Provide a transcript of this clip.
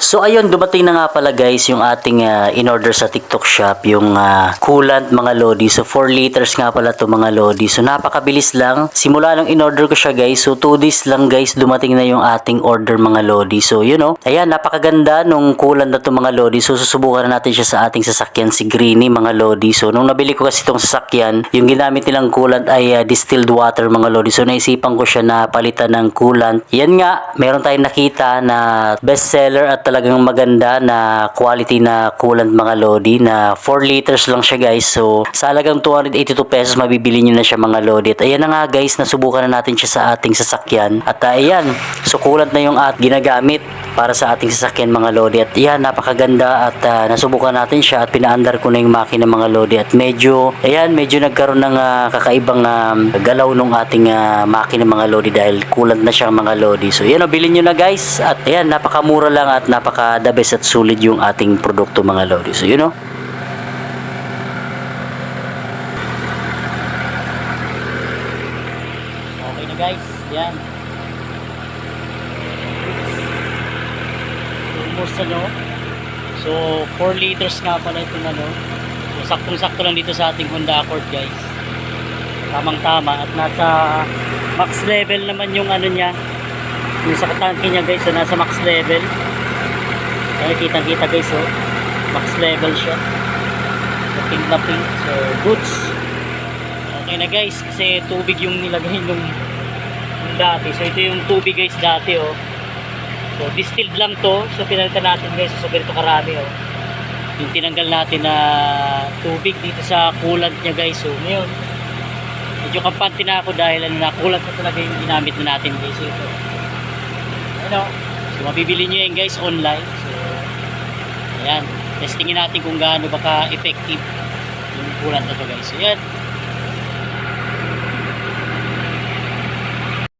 So ayun, dumating na nga pala guys yung ating ah, in-order sa TikTok shop, yung ah, coolant mga lodi. So 4 liters nga pala to mga lodi. So napakabilis lang. Simula nung in-order ko siya guys, so 2 days lang guys, dumating na yung ating order mga lodi. So you know, ayan, napakaganda nung coolant na to mga lodi. So susubukan na natin siya sa ating sasakyan, si Greeny mga lodi. So nung nabili ko kasi itong sasakyan, yung ginamit nilang coolant ay ah, distilled water mga lodi. So naisipan ko siya na palitan ng coolant. Yan nga, meron tayong nakita na bestseller at talagang maganda na quality na coolant mga lodi na 4 liters lang siya guys. So sa halagang 282 pesos mabibili nyo na siya mga lodi. At ayan na nga guys, nasubukan na natin siya sa ating sasakyan. At ah, ayan, so coolant na yung at ginagamit para sa ating sasakyan mga lodi. At yan, napakaganda at ah, nasubukan natin siya at pinaandar ko na yung makina mga lodi. At medyo, ayan, medyo nagkaroon ng ah, kakaibang ah, galaw nung ating ah, makina mga lodi dahil coolant na siya mga lodi. So yan, o, bilhin nyo na guys. At ayan, napakamura lang at napaka the best at sulit yung ating produkto mga lodi. So yun o. Okay na guys, yan. Almost ano. So 4 liters nga pala itong ano. So saktong-sakto lang dito sa ating Honda Accord guys. Tamang tama at nasa max level naman yung ano niya. Yung sa tanke niya guys, so nasa max level. Kaya kitang kita guys oh. Max level siya. So pink na pink. So goods. Okay na guys, kasi tubig yung nilagay nung, nung dati. So ito yung tubig guys dati oh. So distilled lang to. So pinalitan natin guys so ganito karami oh. Yung tinanggal natin na tubig dito sa coolant niya guys. So ngayon, medyo kampante na ako dahil ano na coolant na talaga yung ginamit na natin guys. So, ito. Ano? So mabibili nyo yan guys online. So ayan. Testingin natin kung gaano baka effective yung coolant na to guys. So yan.